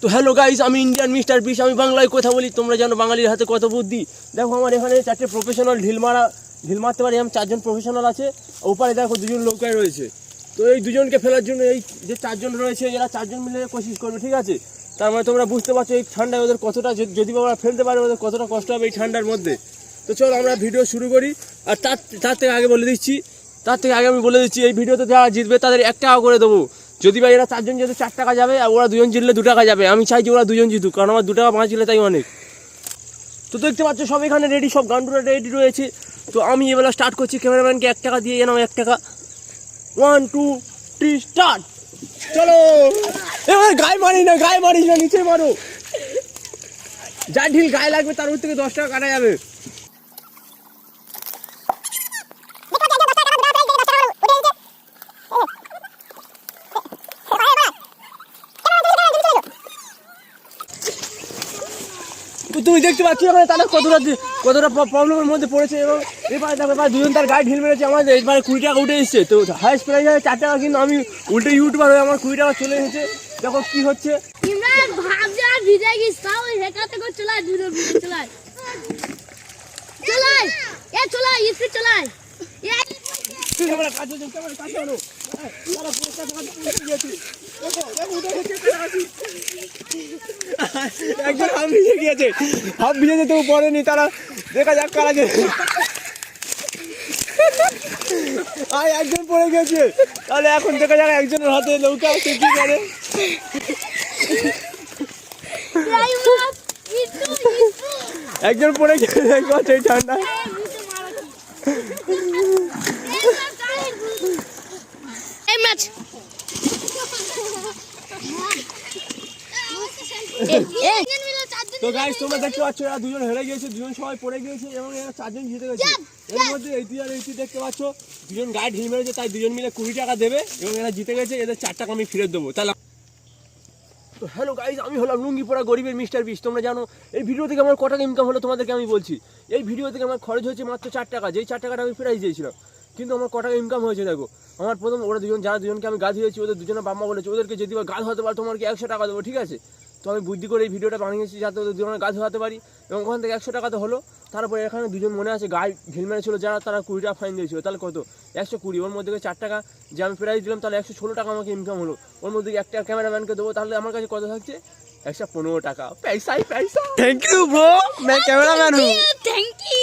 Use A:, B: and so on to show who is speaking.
A: তো hello guys আমি Indian mister বিশ আমি বাংলায় কথা বলি। তোমরা জানো বাঙালির হাতে কত বুদ্ধি। দেখো আমার এখানে চারটে প্রফেশনাল ঢিল মারা, ঢিল মারতে পারি আমি চারজন প্রফেশনাল আছে। ওপারে দেখো দুজন নৌকায় রয়েছে। তো এই দুজনকে ফেলার জন্য এই যে চারজন রয়েছে, এরা চারজন মিলে কোশিশ করবে, ঠিক আছে? তার মানে তোমরা বুঝতে পারছ এই ঠান্ডায় ওদের কতটা যদি- ওরা ফেলতে পারে, ওদের কতটা কষ্ট হবে এই ঠান্ডার মধ্যে। তো চলো আমরা ভিডিও শুরু করি। আর তার তার থেকে আগে বলে দিচ্ছি, তার থেকে আগে আমি বলে দিচ্ছি, এই ভিডিওতে যারা জিতবে তাদের এক টাকা করে দেবো। যদি বা এরা চারজন যেহেতু চার টাকা যাবে, আর ওরা দুজন জিতলে দু টাকা যাবে, আমি চাই যে ওরা দুজন জিতুক, কারণ আমার দু টাকা বাঁচলে তাই অনেক। তো দেখতে পাচ্ছ, সব এখানে রেডি সব গান্ডুরা রেডি রয়েছে। তো আমি এবেলা স্টার্ট করছি ক্যামেরাম্যানকে এক টাকা দিয়ে এনাও এক টাকা। ওয়ান টু থ্রি স্টার্ট চলো! এবার গায়ে মারি না, গায়ে মারিস না, নিচে মারো। যা ঢিল গায়ে লাগবে, তার উপর থেকে দশ টাকা কাটা যাবে। তুমি দেখতে পাচ্ছ এখানে তারা কতটা কতটা প্রবলেমের মধ্যে পড়েছে এবং এবার দেখো এবার দুজন তার গায়ে ঢিল মেরেছে আমাদের এবারে কুড়ি টাকা উঠে এসছে। তো হাইস্ট প্রাইস আছে চার টাকা কিন্তু আমি উল্টে ইউটিউবার হয়ে আমার কুড়ি টাকা চলে এসেছে। দেখো কি হচ্ছে।
B: ইমরান
A: একজন হাফ ভিজে গিয়েছে। হাফ ভিজে যেতে পড়েনি তারা দেখা যাক কারা যে আর একজন পড়ে গেছে তাহলে এখন দেখা যাক একজনের হাতে নৌকা আছে কি করে। একজন পড়ে গেছে ঠান্ডা তো গাইস তোমরা দেখতে পাচ্ছ এরা দুজন হেরে গিয়েছে দুজন সবাই পড়ে গিয়েছে এবং এরা চারজন জিতে গেছে। এর মধ্যে এইটি আর এইটি দেখতে পাচ্ছ দুজন গায়ে ঢিল মেরেছে তাই দুজন মিলে কুড়ি টাকা দেবে এবং এরা জিতে গেছে এদের চার টাকা আমি ফেরত দেবো। তাহলে তো হ্যালো গাইজ আমি হলাম লুঙ্গি পড়া গরিবের মিস্টার বিশ। তোমরা জানো এই ভিডিও থেকে আমার কত ইনকাম হলো তোমাদেরকে আমি বলছি। এই ভিডিও থেকে আমার খরচ হয়েছে মাত্র চার টাকা যেই চার টাকাটা আমি প্রাইজ দিয়েছিলাম। কিন্তু আমার কত ইনকাম হয়েছে দেখো। আমার প্রথম ওরা দুজন যারা দুজনকে আমি গা ধুয়েছি ওদের দুজনে বাম্মা বলেছে ওদেরকে যদি গা ধোয়াতে পারো তোমাকে একশো টাকা দেবো ঠিক আছে? তো আমি বুদ্ধি করে এই ভিডিওটা বানিয়েছি যাতে দুজনের গাছ ধরাতে পারি এবং ওখান থেকে একশো টাকা তো হলো। তারপরে এখানে দুজন মনে আছে গায়ে ঘিল মেরেছিল যারা তারা কুড়ি টাকা ফাইন দিয়েছিল। তাহলে কত? একশো কুড়ি। ওর মধ্যে চার টাকা যে আমি প্রাইজ দিলাম তাহলে একশো ষোলো টাকা আমাকে ইনকাম হলো। ওর মধ্যে একটা ক্যামেরাম্যানকে দেবো তাহলে আমার কাছে কত থাকছে? একশো পনেরো টাকা। পয়সাই পয়সা thank you bro cameraman
B: thank you